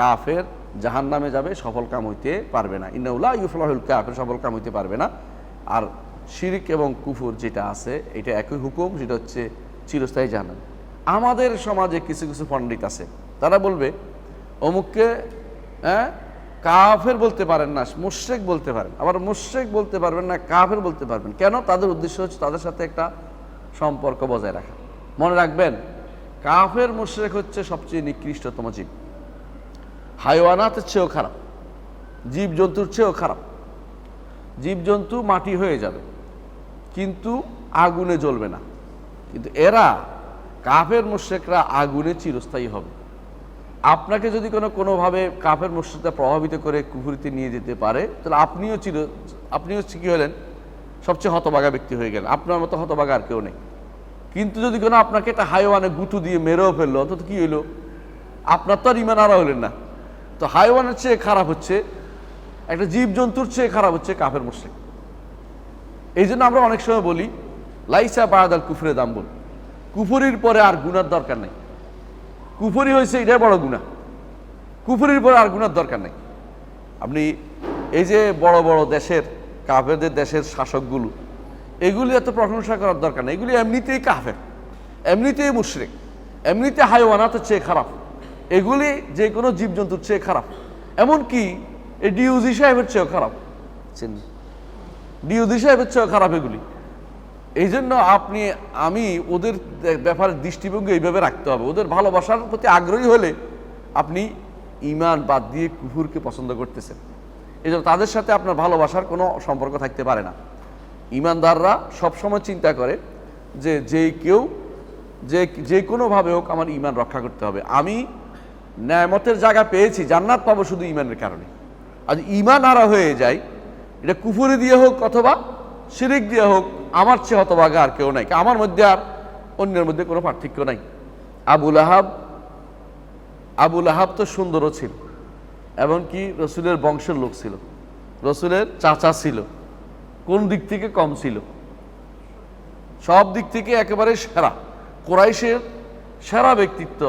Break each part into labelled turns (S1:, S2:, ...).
S1: কাফের জাহান নামে যাবে, সফল কাম হইতে পারবে না। ইন্নাউল্লাহ ইউফলাহুল কাফের, সফল কাম হইতে পারবে না। আর শিরিক এবং কুফুর যেটা আছে, এটা একই হুকুম, সেটা হচ্ছে চিরস্থায়ী জাহান্নাম। আমাদের সমাজে কিছু কিছু পণ্ডিত আছে, তারা বলবে, অমুককে হ্যাঁ কাফের বলতে পারেন না, মুশ্রেক বলতে পারেন। আবার মুশ্রেক বলতে পারবেন না, কাফের বলতে পারবেন। কেন? তাদের উদ্দেশ্য হচ্ছে তাদের সাথে একটা সম্পর্ক বজায় রাখা। মনে রাখবেন, কাফের মুশ্রেক হচ্ছে সবচেয়ে নিকৃষ্টতম জীব। হাইওয়ানাতের চেয়েও খারাপ, জীবজন্তুর চেয়েও খারাপ। জীবজন্তু মাটি হয়ে যাবে, কিন্তু আগুনে জ্বলবে না। কিন্তু এরা, কাফের মুশ্রেকরা আগুনে চিরস্থায়ী হবে। আপনাকে যদি কোনো কোনোভাবে কাফের মুশ্রিকটা প্রভাবিত করে কুফুরিতে নিয়ে যেতে পারে, তাহলে আপনিও চির, আপনিও কি হলেন? সবচেয়ে হতবাগা ব্যক্তি হয়ে গেলেন। আপনার মতো হতবাগা আর কেউ নেই। কিন্তু যদি কোনো আপনাকে একটা হাইওয়ানে গুটু দিয়ে মেরেও ফেলল, অন্তত কী হইল? আপনার তো আর ইমান আরা হলেন না। তো হাইওয়ানের চেয়ে খারাপ হচ্ছে, একটা জীবজন্তুর চেয়ে খারাপ হচ্ছে কাফের মুশ্রিক এই জন্য আমরা অনেক সময় বলি, লাইসা বায়াদাল কুফরে দাম বল। কুফরির পরে আর গুনার দরকার নেই। কুফুরি হয়েছে, এটাই বড় গুণা কুফুরির পরে আর গুনার দরকার নেই। আপনি এই যে বড় বড় দেশের, কাফেরদের দেশের শাসকগুলো, এগুলি এত প্রশংসা করার দরকার নেই। এগুলি এমনিতেই কাফের, এমনিতেই মুশরিক, এমনিতে হাইওয়ানাতের চেয়ে খারাপ। এগুলি যে কোনো জীবজন্তুর চেয়ে খারাপ। এমনকি এই ডিউজি সাহেবের চেয়েও খারাপ। ডিউজি সাহেবের চেয়েও খারাপ এগুলি। এই জন্য আপনি আমি ওদের ব্যাপারে দৃষ্টিভঙ্গি এইভাবে রাখতে হবে। ওদের ভালোবাসার প্রতি আগ্রহী হলে আপনি ইমান বাদ দিয়ে কুকুরকে পছন্দ করতেছেন। এই জন্য তাদের সাথে আপনার ভালোবাসার কোনো সম্পর্ক থাকতে পারে না। ইমানদাররা সবসময় চিন্তা করে যে যে কেউ যে যে কোনোভাবে হোক আমার ইমান রক্ষা করতে হবে। আমি ন্যায়মতের জায়গা পেয়েছি, জান্নাত পাবো শুধু ইমানের কারণে। আজ ইমান আরা হয়ে যায়, এটা কুফুরি দিয়ে হোক অথবা শিরিক দিয়ে হোক, আমার চেয়ে হতভাগা আর কেউ নাই। আমার মধ্যে আর অন্যের মধ্যে কোনো পার্থক্য নাই। আবুল আহাব আবুল আহাব তো সুন্দরও ছিল, এমনকি রসুলের বংশের লোক ছিল। রসুলের চাচা ছিল, কোন দিক থেকে কম ছিল? সব দিক থেকে একেবারে সেরা। কোরাইশের সেরা ব্যক্তিত্ব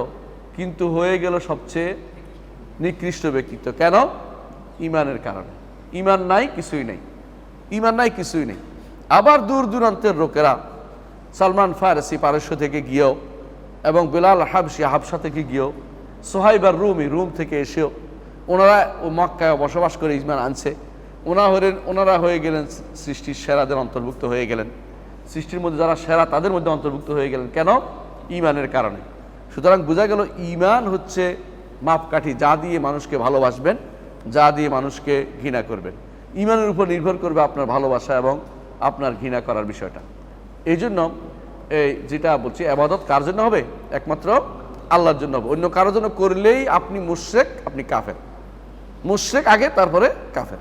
S1: কিন্তু হয়ে গেল সবচেয়ে নিকৃষ্ট ব্যক্তিত্ব। কেন? ইমানের কারণে। ইমান নাই, কিছুই নেই। ইমান নাই, কিছুই নেই। আবার দূর দূরান্তের লোকেরা সালমান ফারসি পারস্য থেকে গিয়েও এবং বেলাল হাবসি হাবসা থেকে গিয়েও সোহাইবার রুমি রুম থেকে এসেও ওনারা ও মক্কায় বসবাস করে ইমান আনছে। ওনা হলেন ওনারা হয়ে গেলেন সৃষ্টির সেরাদের অন্তর্ভুক্ত হয়ে গেলেন। সৃষ্টির মধ্যে যারা সেরা তাদের মধ্যে অন্তর্ভুক্ত হয়ে গেলেন। কেন? ইমানের কারণে। সুতরাং বোঝা গেল ইমান হচ্ছে মাপকাঠি, যা দিয়ে মানুষকে ভালোবাসবেন, যা দিয়ে মানুষকে ঘৃণা করবেন। ইমানের উপর নির্ভর করবে আপনার ভালোবাসা এবং আপনার ঘৃণা করার বিষয়টা। এই জন্য এই যেটা বলছি, আবাদত কার জন্য হবে? একমাত্র আল্লাহর জন্য হবে। অন্য কারোর জন্য করলেই আপনি মুশ্রেক, আপনি কাফের। মুশ্রেক আগে, তারপরে কাফের।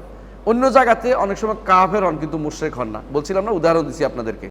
S1: অন্য জায়গাতে অনেক সময় কাফের হন কিন্তু মুশ্রেক হন না। বলছিলাম না, উদাহরণ দিচ্ছি আপনাদেরকে।